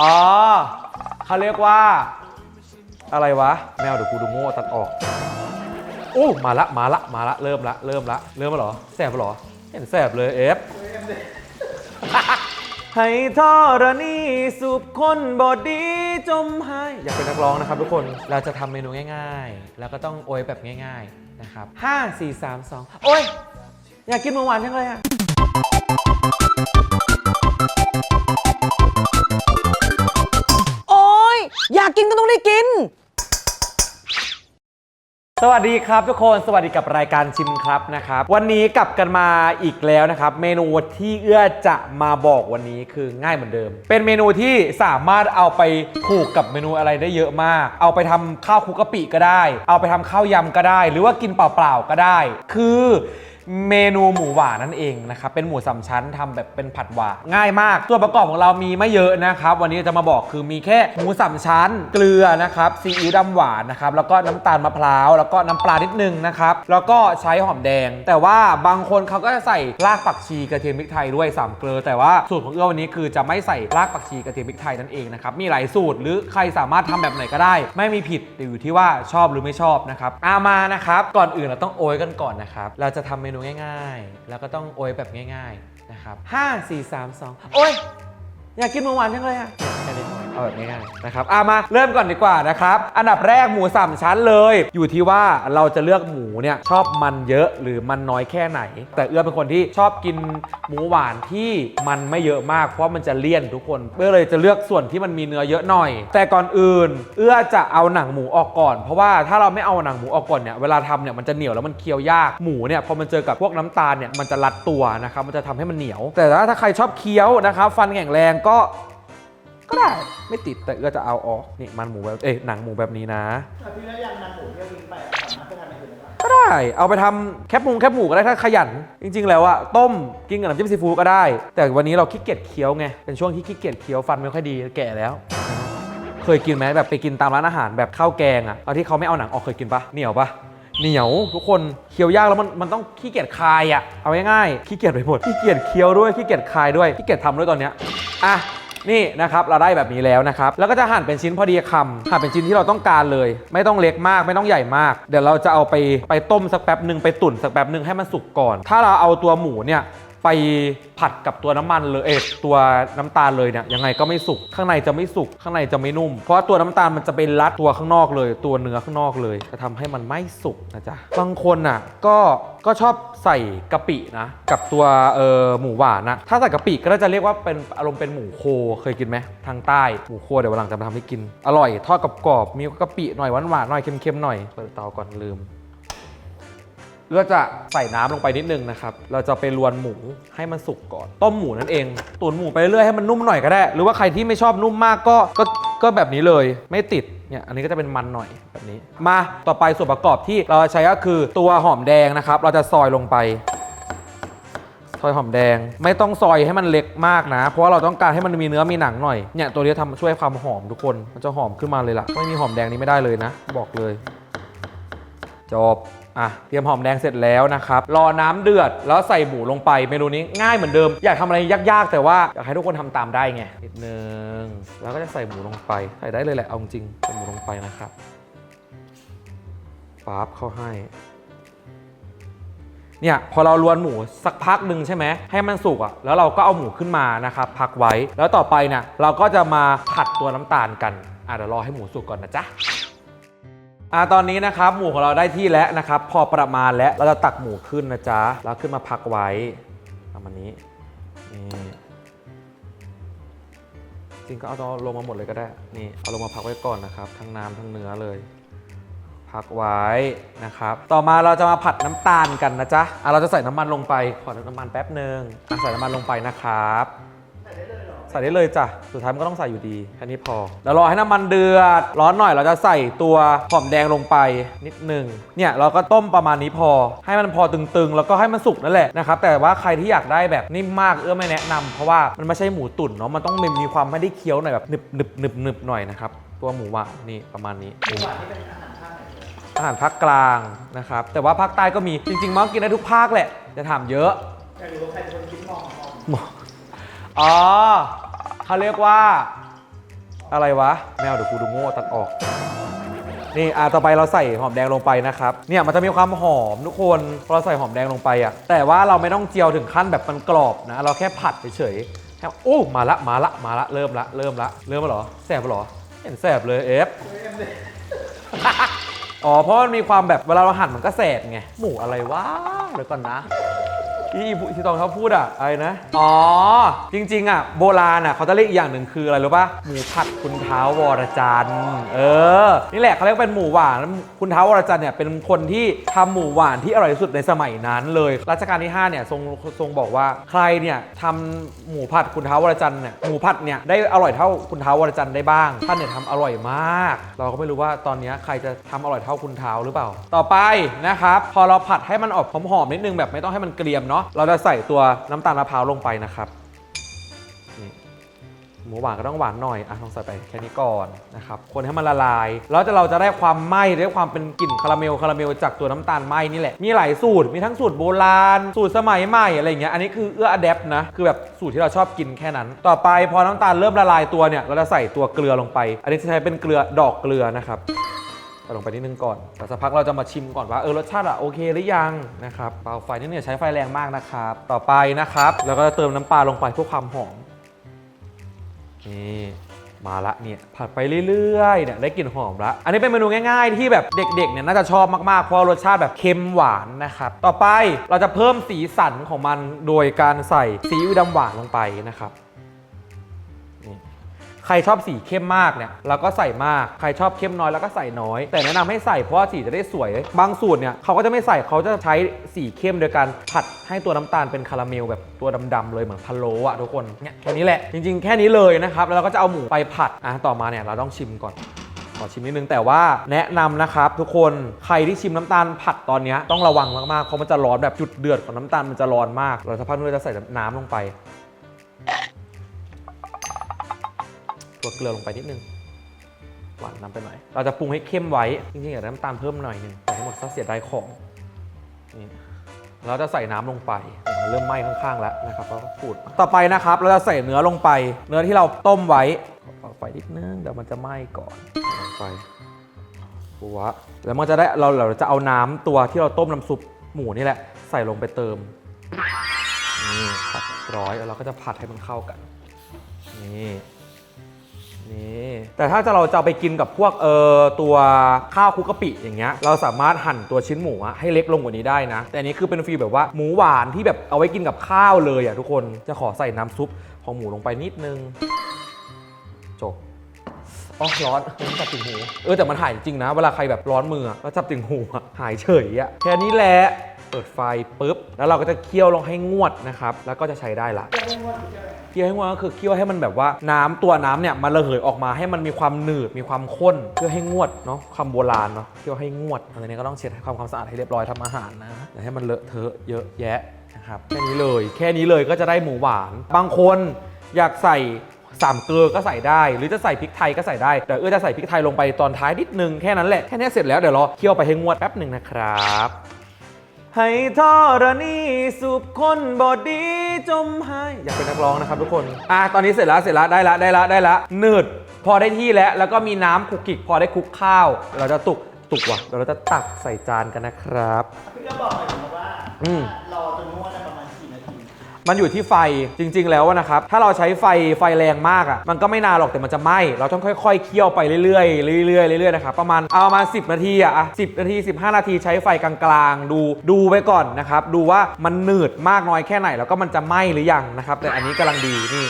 อ๋อเขาเรียกว่า อะไรวะ แมวเดี๋ยวกูดูโง่ตัดออกอู้มาละมาละมาละเริ่มละเริ่มละเริ่มแล้วเหรอแสบเหรอเห็นแสบเลยเอฟให้ทอรณีสุบคนบอดีจมหายอยากเป็นนักร้องนะครับทุกคนเราจะทำเมนูง่าย ๆ แล้วก็ต้องโอยแบบง่าย ๆนะครับ 5 4 3 2 โอ้ย อยากกินหมูหวานจังเลยอะ สวัสดีครับทุกคนสวัสดีกับรายการชิมครับนะครับวันนี้กลับกันมาอีกแล้วนะครับ เมนูที่เอื้อจะมาบอกวันนี้คือง่ายเหมือนเดิม เป็นเมนูที่สามารถเอาไปผูกกับเมนูอะไรได้เยอะมาก เอาไปทำข้าวคุกกะปิก็ได้ เอาไปทำข้าวยำก็ได้ หรือว่ากินเปล่าๆก็ได้ คือ เมนูหมูหวานนั่นเองนะครับเป็นหมูสามชั้นทำแบบเป็นผัดหวานง่ายมากส่วนประกอบของเรามีไม่เยอะนะครับ วันนี้จะมาบอกคือมีแค่หมูสามชั้น เกลือนะครับซีอิ๊วดำหวานนะครับแล้วก็น้ำตาลมะพร้าวแล้วก็น้ำปลานิดนึงนะครับแล้วก็ใช้หอมแดง แต่ว่าบางคนเขาก็จะใส่รากผักชีกระเทียมพริกไทยด้วยสามเกลือ แต่ว่าสูตรของเอื้อวันนี้คือจะไม่ใส่รากผักชีกระเทียมพริกไทยนั่นเองนะครับมีหลายสูตรหรือใครสามารถทำแบบไหนก็ได้ ไม่มีผิดแต่อยู่ที่ว่าชอบหรือไม่ชอบนะครับอามานะครับก่อนอื่นเราต้องโอยกันก่อนนะครับเราจะทำเมนูง่ายๆ แล้วก็ต้องโอยแบบง่ายๆนะครับ5 4 3 2 โอ้ยอยากกินหมูหวานจังเลยอะแค่นี้พอ เอาแบบง่ายๆนะครับอามาเริ่มก่อนดีกว่านะครับ อันดับแรกหมูสามชั้นเลย อยู่ที่ว่าเราจะเลือกหมูเนี่ยชอบมันเยอะหรือมันน้อยแค่ไหน แต่เอื้อเป็นคนที่ชอบกินหมูหวานที่มันไม่เยอะมากเพราะมันจะเลี่ยนทุกคนเอื้อเลยจะเลือกส่วนที่มันมีเนื้อเยอะหน่อย แต่ก่อนอื่น เอื้อจะเอาหนังหมูออกก่อน เพราะว่าถ้าเราไม่เอาหนังหมูออกก่อนเนี่ยเวลาทำเนี่ยมันจะเหนียวแล้วมันเคี้ยวยากหมูเนี่ยพอมันเจอกับพวกน้ำตาลเนี่ยมันจะรัดตัวนะครับมันจะทำให้มันเหนียว แต่ว่าถ้าใครชอบเคี้ยวนะครับฟันแข็งแรงก็ ก็ได้ไม่ติดแต่เอื้อจะเอาออกนี่มันหมูแบบเอ้ยหนังหมูแบบนี้นะพี่แล้วยังนำหมูที่เรากินไปอะสามารถไปทำอย่างอื่นได้ปะก็ได้ เอาไปทำแคบหมูแคบหมูก็ได้ถ้าขยัน จริง ๆ แล้วอะต้มกินกับน้ำจิ้มซีฟู้ดก็ได้ แต่วันนี้เราขี้เกียจเคี้ยวไง เป็นช่วงที่ขี้เกียจเคี้ยวฟันไม่ค่อยดีแก่แล้ว เคยกินไหมแบบไปกินตามร้านอาหารแบบข้าวแกงอะตอนที่เขาไม่เอาหนังออกเคยกินปะเหนียวปะเหนียวทุกคนเคี้ยวยากแล้วมันมันต้องขี้เกียจคายอะเอาง่ายๆขี้เกียจไปหมดขี้เกียจเคี้ยวด้วยขี้เกียจคายด้วยขี้เกียจทำด้วยตอนเนี้ยอะ นี่นะครับเราได้แบบนี้แล้วนะครับ แล้วก็จะหั่นเป็นชิ้นพอดีคำหั่นเป็นชิ้นที่เราต้องการเลย ไม่ต้องเล็กมากไม่ต้องใหญ่มาก เดี๋ยวเราจะเอาไปไปต้มสักแป๊บหนึ่งไปตุ๋นสักแป๊บหนึ่งให้มันสุกก่อน ถ้าเราเอาตัวหมูเนี่ย ไปผัดกับตัวน้ำมันเลยเอตัวน้ำตาลเลยเนี่ยยังไงก็ไม่สุกข้างในจะไม่สุกข้างในจะไม่นุ่ม เพราะว่าตัวน้ำตาลมันจะไปรัดตัวข้างนอกเลย ตัวเนื้อข้างนอกเลย จะทำให้มันไม่สุกนะจ๊ะบางคนอะก็ก็ชอบใส่กะปินะกับตัวเออหมูหวานนะถ้าใส่กะปิก็จะเรียกว่าเป็นอารมณ์เป็นหมูโคเคยกินไหมทางใต้หมูโคเดี๋ยววันหลังจะมาทำให้กิน อร่อยทอดกรอบๆมีกะปิหน่อยหวานๆหน่อยเค็มๆหน่อยเปิดเตาก่อนลืม เราจะใส่น้ำลงไปนิดนึงนะครับ เราจะไปรวนหมูให้มันสุกก่อน ต้มหมูนั่นเอง ตุ๋นหมูไปเรื่อยให้มันนุ่มหน่อยก็ได้ หรือว่าใครที่ไม่ชอบนุ่มมากก็ก็ก็แบบนี้เลย ไม่ติด เนี่ย อันนี้ก็จะเป็นมันหน่อยแบบนี้ มาต่อไปส่วนประกอบที่เราจะใช้ก็คือตัวหอมแดงนะครับ เราจะซอยลงไป ซอยหอมแดง ไม่ต้องซอยให้มันเล็กมากนะ เพราะว่าเราต้องการให้มันมีเนื้อมีหนังหน่อย เนี่ยตัวนี้ทำช่วยความหอมทุกคน มันจะหอมขึ้นมาเลยล่ะ ไม่มีหอมแดงนี้ไม่ได้เลยนะ บอกเลย จบ อะเตรียมหอมแดงเสร็จแล้วนะครับ รอน้ำเดือดแล้วใส่หมูลงไปเมนูนี้ง่ายเหมือนเดิม อยากทำอะไรยากๆ แต่ว่าอยากให้ทุกคนทำตามได้ไงนิดนึงแล้วก็จะใส่หมูลงไปใส่ได้เลยแหละเอาจริงใส่หมูลงไปนะครับปั๊บเข้าให้เนี่ยพอเราลวนหมูสักพักหนึ่งใช่ไหมให้มันสุกอะ่ะแล้วเราก็เอาหมูขึ้นมานะครับพักไว้แล้วต่อไปเนี่ยเราก็จะมาผัดตัวน้ำตาลกันอะเดี๋ยวรอให้หมูสุกก่อนนะจ๊ะ อ่าตอนนี้นะครับหมูของเราได้ที่แล้วนะครับ พอประมาณแล้วเราจะตักหมูขึ้นนะจ๊ะแล้วขึ้นมาพักไว้ประมาณนี้นี่จริงก็เอาลงมาหมดเลยก็ได้นี่เอาลงมาพักไว้ก่อนนะครับ ทั้งน้ำทั้งเนื้อเลยพักไว้นะครับ ต่อมาเราจะมาผัดน้ำตาลกันนะจ๊ะอะเราจะใส่น้ำมันลงไปขอน้ำมันแป๊บหนึ่งใส่น้ำมันลงไปนะครับ ใส่ได้เลยจ้ะ สุดท้ายมันก็ต้องใส่อยู่ดี แค่นี้พอ แล้วรอให้น้ำมันเดือด ร้อนหน่อยเราจะใส่ตัวหอมแดงลงไปนิดหนึ่งเนี่ยเราก็ต้มประมาณนี้พอ ให้มันพอตึงๆ แล้วก็ให้มันสุกนั่นแหละนะครับ แต่ว่าใครที่อยากได้แบบนิ่มมากเอื้อไม่แนะนำเพราะว่ามันไม่ใช่หมูตุ๋นเนาะ มันต้องมีความไม่ได้เคี้ยวหน่อยแบบหนึบหนึบหนึบหนึบหน่อยนะครับ ตัวหมูหวานนี่ประมาณนี้หมูหวานนี่เป็นอาหารชาติไหนเลยอาหารภาคกลางนะครับ แต่ว่าภาคใต้ก็มี จริงๆมันก็กินได้ทุกภาคแหละ จะถามเยอะอยากรู้ว่าใครเป็นคนคิดมองมองอ๋อ เขาเรียกว่า อะไรวะ แมวเดี๋ยวกูดูโง่ตัดออก นี่อะต่อไปเราใส่หอมแดงลงไปนะครับ เนี่ยมันจะมีความหอมทุกคนพอเราใส่หอมแดงลงไปอะ แต่ว่าเราไม่ต้องเจียวถึงขั้นแบบมันกรอบนะ เราแค่ผัดเฉยๆแค่โอ้ มาละ มาละ มาละ เริ่มละ เริ่มละ เริ่มแล้วเหรอ แสบเหรอ เห็นแสบเลยเอฟ อ๋อ เพราะมันมีความแบบเวลาเราหั่นมันก็แสบไง หมูอะไรวะเดี๋ยวก่อนนะ ที่อีที่ตองเขาพูดอะอะไรนะ อ๋อ จริง ๆอะโบราณอะเขาจะเรียกอีกอย่างหนึ่งคืออะไรรู้ป่ะหมูผัดคุณเท้าวรจันทร์เออ นี่แหละเขาเรียกเป็นหมูหวานแล้วคุณเท้าวรจันทร์เนี่ยเป็นคนที่ทำหมูหวานที่อร่อยที่สุดในสมัยนั้นเลยรัชกาลที่5เนี่ยทรงทรงบอกว่าใครเนี่ยทำหมูผัดคุณเท้าวรจันทร์เนี่ยหมูผัดเนี่ยได้อร่อยเท่าคุณเท้าวรจันทร์ได้บ้างท่านเนี่ยทำอร่อยมาก เราก็ไม่รู้ว่าตอนนี้ใครจะทำอร่อยเท่าคุณเท้าหรือเปล่า ต่อไปนะครับพอเราผัดให้มันออกหอมๆนิดนึงแบบไม่ต้องให้มันเกรียมเนาะเราจะใส่ตัวน้ำตาลมะพร้าวลงไปนะครับนี่หมูหวานก็ต้องหวานหน่อยอะลองใส่ไปแค่นี้ก่อนนะครับ คนให้มันละลาย แล้วจะเราจะได้ความไหม้ได้ความเป็นกลิ่นคาราเมลคาราเมลจากตัวน้ำตาลไหม้นี่แหละ มีหลายสูตร มีทั้งสูตรโบราณ สูตรสมัยใหม่อะไรเงี้ย อันนี้คือเอื้ออะแดปนะ คือแบบสูตรที่เราชอบกินแค่นั้น ต่อไปพอน้ำตาลเริ่มละลายตัวเนี่ย เราจะใส่ตัวเกลือลงไป อันนี้จะใช้เป็นเกลือดอกเกลือนะครับ ลงไปนิดนึงก่อนแต่สักพักเราจะมาชิมก่อนว่าเออรสชาติอะโอเคหรือยังนะครับเบาไฟนิดนึงอย่าใช้ไฟแรงมากนะครับ ต่อไปนะครับ แล้วก็จะเติมน้ำปลาลงไปเพื่อความหอมนี่มาละเนี่ยผัดไปเรื่อยๆเนี่ยได้กลิ่นหอมละอันนี้เป็นเมนูง่ายๆ ที่แบบเด็กๆเนี่ยน่าจะชอบมากๆเพราะรสชาติแบบเค็มหวานนะครับต่อไปเราจะเพิ่มสีสันของมันโดยการใส่ซีอิ๊วดำหวานลงไปนะครับ ใครชอบสีเข้มมากเนี่ยเราก็ใส่มาก ใครชอบเข้มน้อยแล้วก็ใส่น้อย แต่แนะนำให้ใส่เพราะว่าสีจะได้สวย บางสูตรเนี่ยเขาก็จะไม่ใส่เขาจะใช้สีเข้มโดยการผัดให้ตัวน้ำตาลเป็นคาราเมลแบบตัวดำๆเลยเหมือนพะโล้อะทุกคนเนี่ยแค่นี้แหละจริงๆ แค่นี้เลยนะครับแล้วเราก็จะเอาหมูไปผัดอะต่อมาเนี่ยเราต้องชิมก่อนขอชิมนิดนึงแต่ว่าแนะนำนะครับทุกคนใครที่ชิมน้ำตาลผัดตอนนี้ต้องระวังมากๆเพราะมันจะร้อนแบบจุดเดือดของน้ำตาลมันจะร้อนมากเราสักพักนึงจะใส่น้ำลงไป ตัวเกลือลงไปนิดนึงหวานน้ำไปหน่อย เราจะปรุงให้เข้มไว้ จริงๆอยากได้น้ำตาลเพิ่มหน่อยนึงแต่ให้หมดซะเสียดายของนี่เราจะใส่น้ำลงไปเนี่ยมันเริ่มไหม้ข้างๆแล้วนะครับก็ขูด ต่อไปนะครับ เราจะใส่เนื้อลงไป เนื้อที่เราต้มไว้ไฟนิดนึงเดี๋ยวมันจะไหม้ก่อนไปปัวแล้วมันจะได้เราเราจะเอาน้ำตัวที่เราต้มน้ำซุปหมูนี่แหละ ใส่ลงไปเติมนี่ผัดร้อยแล้วเราก็จะผัดให้มันเข้ากันนี่ นี่แต่ถ้าจะเราจะเอาไปกินกับพวกเอ่อตัวข้าวคุกกะปิอย่างเงี้ยเราสามารถหั่นตัวชิ้นหมูอะให้เล็กลงกว่านี้ได้นะ แต่อันนี้คือเป็นฟีลแบบว่าหมูหวานที่แบบเอาไว้กินกับข้าวเลยอะทุกคนจะขอใส่น้ำซุปของหมูลงไปนิดนึงจบอ๋อร้อนมันจับติ่งหู เออแต่มันหายจริงนะ เวลาใครแบบร้อนมือแล้วจับติ่งหูหายเฉยอะแค่นี้แหละเปิดไฟปุ๊บ แล้วเราก็จะเคี่ยวลงให้งวดนะครับ แล้วก็จะใช้ได้ละ เคี่ยวให้งวดก็คือเคี่ยวให้มันแบบว่าน้ำตัวน้ำเนี่ยมันระเหยออกมาให้มันมีความหนืดมีความข้นเพื่อให้งวดเนาะคำโบราณเนาะเคี่ยวให้งวดอะไรนี้ก็ต้องเช็ดความความสะอาดให้เรียบร้อยทำอาหารนะอย่าให้มันเลอะเทอะเยอะแยะนะครับแค่นี้เลย แค่นี้เลยก็จะได้หมูหวาน บางคนอยากใส่สามเกลือก็ใส่ได้ หรือจะใส่พริกไทยก็ใส่ได้แต่เออจะใส่พริกไทยลงไปตอนท้ายนิดนึงแค่นั้นแหละแค่นี้เสร็จแล้วเดี๋ยวรอเคี่ยวไปให้งวดแป๊บหนึ่งนะครับ ให้ทอรณีสุบคนบอดีจมให้อยากเป็นนักร้องนะครับทุกคนอะตอนนี้เสร็จแล้วเสร็จแล้วได้ละได้ละได้ละหนืดพอได้ที่แล้วแล้วก็มีน้ำคลุกกิกพอได้คลุกข้าว เราจะตุกตุกว่ะเดี๋ยวเราจะตักใส่จานกันนะครับ พี่ก็บอกหน่อยผมว่าอืม รอจนนวดได้ประ มันอยู่ที่ไฟจริง ๆ แล้วนะครับ ถ้าเราใช้ไฟไฟแรงมากอะมันก็ไม่นานหรอกแต่มันจะไหม้เราต้องค่อย ๆ เคี่ยวไปเรื่อยๆเรื่อยๆเรื่อยๆนะครับประมาณเอาประมาณ10 นาทีอะอะ10นาที 15 นาทีใช้ไฟกลางๆ ดูดูไปก่อนนะครับดูว่ามันหนืดมากน้อยแค่ไหน แล้วก็มันจะไหม้หรือยังนะครับแต่อันนี้กำลังดีนี่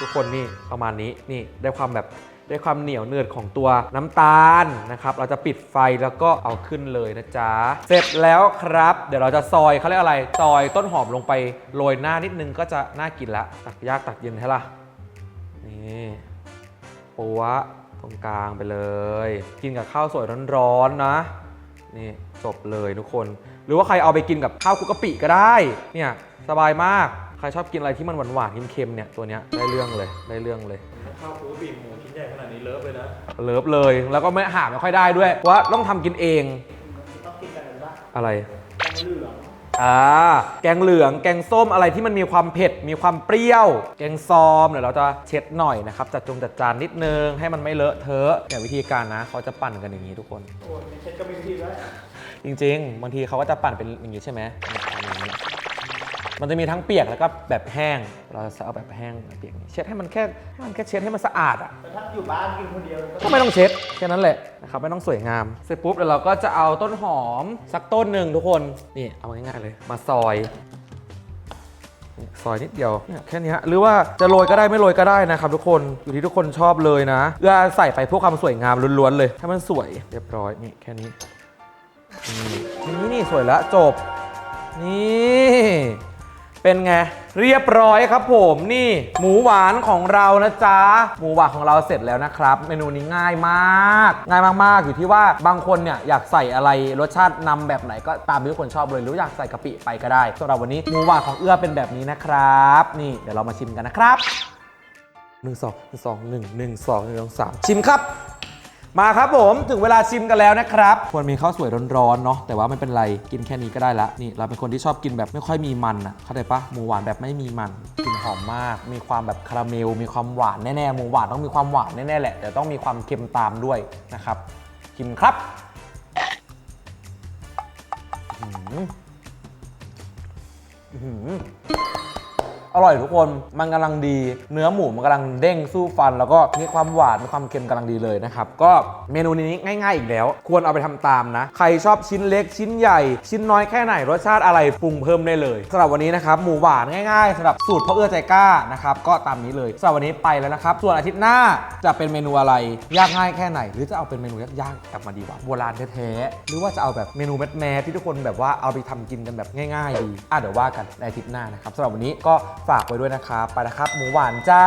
ทุกคนนี่ประมาณนี้นี่ได้ความแบบ ได้ความเหนียวเนืดของตัวน้ำตาลนะครับ เราจะปิดไฟแล้วก็เอาขึ้นเลยนะจ๊ะ เสร็จแล้วครับ เดี๋ยวเราจะซอยเขาเรียกอะไร ซอยต้นหอมลงไปโรยหน้านิดนึงก็จะน่ากินละ ตักยากตักเย็นใช่ล่ะนี่ปัวตรงกลางไปเลย กินกับข้าวสวยร้อนๆนะ นี่จบเลยทุกคน หรือว่าใครเอาไปกินกับข้าวคุกกะปิก็ได้ เนี่ยสบายมาก ใครชอบกินอะไรที่มันหวานๆเค็มๆเนี่ยตัวเนี้ยได้เรื่องเลยได้เรื่องเลย ข้าวคลุกกะปิหมูชิ้นใหญ่ขนาดนี้เลิฟเลยนะ เลิฟเลยแล้วก็ไม่หาไม่ค่อยได้ด้วยเพราะว่าต้องทำกินเองต้องกินกันเลยว่าอะไร แกงเหลืองอ่าแกงเหลือง แกงส้มอะไรที่มันมีความเผ็ด มีความเปรี้ยว แกงซอมเดี๋ยวเราจะเช็ดหน่อยนะครับ จัดจงจัดจานนิดนึง ให้มันไม่เลอะเทอะอย่างวิธีการนะ เขาจะปั่นกันอย่างนี้ทุกคน โอ้ยมีเช็ดก็มีวิธีแล้วจริง ๆ บางทีเขาก็จะปั่นเป็นอย่างนี้ใช่ไหมอย่างนี้ มันจะมีทั้งเปียกแล้วก็แบบแห้ง เราจะเอาแบบแห้งเปียกนี่เช็ดให้มันแค่ให้มันแค่เช็ดให้มันสะอาดอะแต่ถ้าอยู่บ้านกินคนเดียวก็ก็ไม่ต้องเช็ดแค่นั้นแหละนะครับไม่ต้องสวยงาม เสร็จปุ๊บเดี๋ยวเราก็จะเอาต้นหอมสักต้นหนึ่งทุกคนนี่เอาง่ายๆเลย มาซอยนี่ซอยนิดเดียวเนี่ยแค่นี้ฮะหรือว่าจะโรยก็ได้ไม่โรยก็ได้นะครับทุกคนอยู่ที่ทุกคนชอบเลยนะเอื้อใส่ไปเพื่อความสวยงามล้วนๆเลยให้มันสวยเรียบร้อยนี่แค่นี้นี่นี่นี่สวยแล้วจบนี่ เป็นไง เรียบร้อยครับผมนี่หมูหวานของเรานะจ๊ะ หมูหวานของเราเสร็จแล้วนะครับ เมนูนี้ง่ายมาก ง่ายมากๆ อยู่ที่ว่าบางคนเนี่ยอยากใส่อะไรรสชาตินำแบบไหนก็ตามที่คนชอบเลยหรืออยากใส่กะปิไปก็ได้สำหรับวันนี้หมูหวานของเอื้อเป็นแบบนี้นะครับ นี่เดี๋ยวเรามาชิมกันนะครับหนึ่งสองหนึ่งสองหนึ่งหนึ่งสองหนึ่งสองสามชิมครับ มาครับผมถึงเวลาชิมกันแล้วนะครับควรมีข้าวสวยร้อนๆเนาะแต่ว่าไม่เป็นไรกินแค่นี้ก็ได้ละนี่เราเป็นคนที่ชอบกินแบบไม่ค่อยมีมันอะเข้าใจปะหมูหวานแบบไม่มีมันกลิ่นหอมมาก มีความแบบคาราเมล มีความหวานแน่ๆหมูหวานต้องมีความหวานแน่ๆแหละแต่ต้องมีความเค็มตามด้วยนะครับชิมครับอื้อหืออื้อหือ อร่อยทุกคน มันกำลังดี เนื้อหมูมันกำลังเด้งสู้ฟัน แล้วก็มีความหวานมีความเค็มกำลังดีเลยนะครับ ก็เมนูนี้ง่าย ๆ อีกแล้ว ควรเอาไปทำตามนะ ใครชอบชิ้นเล็กชิ้นใหญ่ ชิ้นน้อยแค่ไหนรสชาติอะไรปรุงเพิ่มได้เลยสำหรับวันนี้นะครับหมูหวานง่ายๆสำหรับสูตรพ่อเอื้อใจกล้านะครับก็ตามนี้เลยสำหรับวันนี้ไปแล้วนะครับ ส่วนอาทิตย์หน้าจะเป็นเมนูอะไรยากง่ายแค่ไหน หรือจะเอาเป็นเมนูยากๆกลับมาดีวะโบราณแท้ๆหรือว่าจะเอาแบบเมนูแมสแมที่ทุกคนแบบว่าเอาไปทำกินกันแบบง่าย ๆ ดีอะเดี๋ยวว่ากันในอาทิตย์หน้านะครับสำหรับวันนี้ก็ฝากไว้ด้วยนะครับไปนะครับ หมูหวานจ้า